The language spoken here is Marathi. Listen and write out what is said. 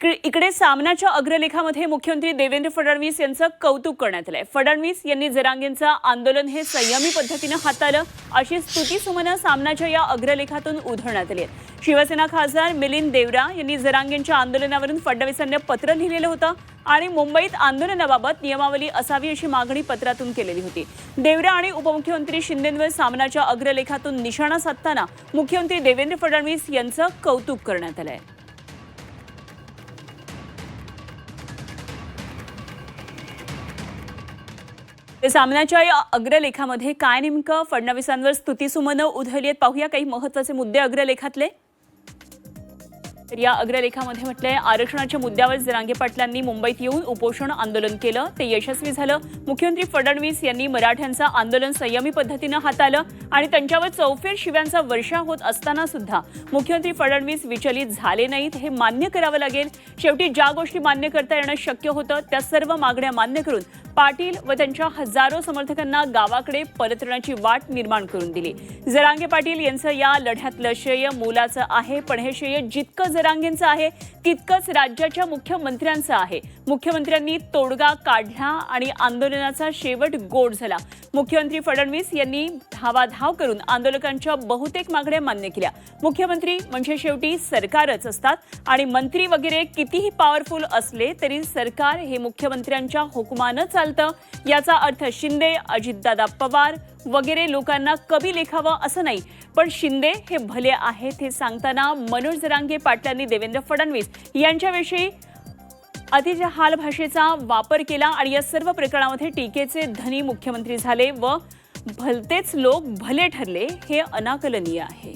इकडे- इकडे सामनाच्या अग्रलेखामध्ये मुख्यमंत्री देवेंद्र फडणवीस यांचं कौतुक करण्यात आलंय. फडणवीस यांनी जरांगेंचं आंदोलन हे संयमी पद्धतीनं हाताळलं अशी स्तुती सुमनं सामनाच्या या अग्रलेखातून उधळण्यात आली आहेत शिवसेना खासदार मिलिंद देवरा यांनी जरांगेंच्या आंदोलनावरून फडणवीसांना पत्र लिहिलेलं होतं आणि मुंबईत आंदोलनाबाबत नियमावली असावी अशी मागणी पत्रातून केलेली होती. देवरा आणि उपमुख्यमंत्री शिंदेंवर सामनाच्या अग्रलेखातून निशाणा साधताना मुख्यमंत्री देवेंद्र फडणवीस यांचं कौतुक करण्यात आलं आहे सामन्याच्या या अग्रलेखामध्ये काय नेमकं फडणवीसांवर स्तुतीसुमनं उधळली आहेत? पाहूया काही महत्त्वाचे मुद्दे अग्रलेखातले. तर या अग्रलेखामध्ये म्हटलंय आरक्षणाच्या मुद्द्यावर जरांगे पाटलांनी मुंबईत येऊन उपोषण आंदोलन केलं. ते यशस्वी झालं. मुख्यमंत्री फडणवीस यांनी मराठ्यांचं आंदोलन संयमी पद्धतीनं हाताळलं आणि त्यांच्यावर चौफेर शिव्यांचा वर्षा होत असताना सुद्धा मुख्यमंत्री फडणवीस विचलित झाले नाहीत. हे मान्य करावं लागेल. शेवटी ज्या गोष्टी मान्य करता येणं शक्य होतं त्या सर्व मागण्या मान्य करून पाटील व त्यांच्या हजारो समर्थकांना गावाकडे परतण्याची वाट निर्माण करून दिली. जरांगे पाटील यांचं या लढ्यातलं श्रेय मोलाचं आहे पण हे श्रेय जितकं जरांगेंचं आहे तितकंच राज्याच्या मुख्यमंत्र्यांचं आहे. मुख्यमंत्र्यांनी तोडगा काढला आणि आंदोलनाचा शेवट गोड झाला. मुख्यमंत्री फडणवीस यांनी धावाधाव करून आंदोलकांच्या बहुतेक मागण्या मान्य केल्या. मुख्यमंत्री म्हणजे शेवटी सरकारच असतात आणि मंत्री वगैरे कितीही पॉवरफुल असले तरी सरकार हे मुख्यमंत्र्यांच्या हुकुमानं चालतं. याचा अर्थ शिंदे अजितदादा पवार वगैरे लोकांना कमी लेखावं असं नाही. पण शिंदे हे भले आहेत हे सांगताना मनोज जरांगे पाटलांनी देवेंद्र फडणवीस यांच्याविषयी अतिजहाल हाल भाषेचा वापर केला आणि या सर्व प्रकरणामध्ये टीकेचे धनी मुख्यमंत्री झाले व भलतेच लोक भले ठरले हे अनाकलनीय आहे.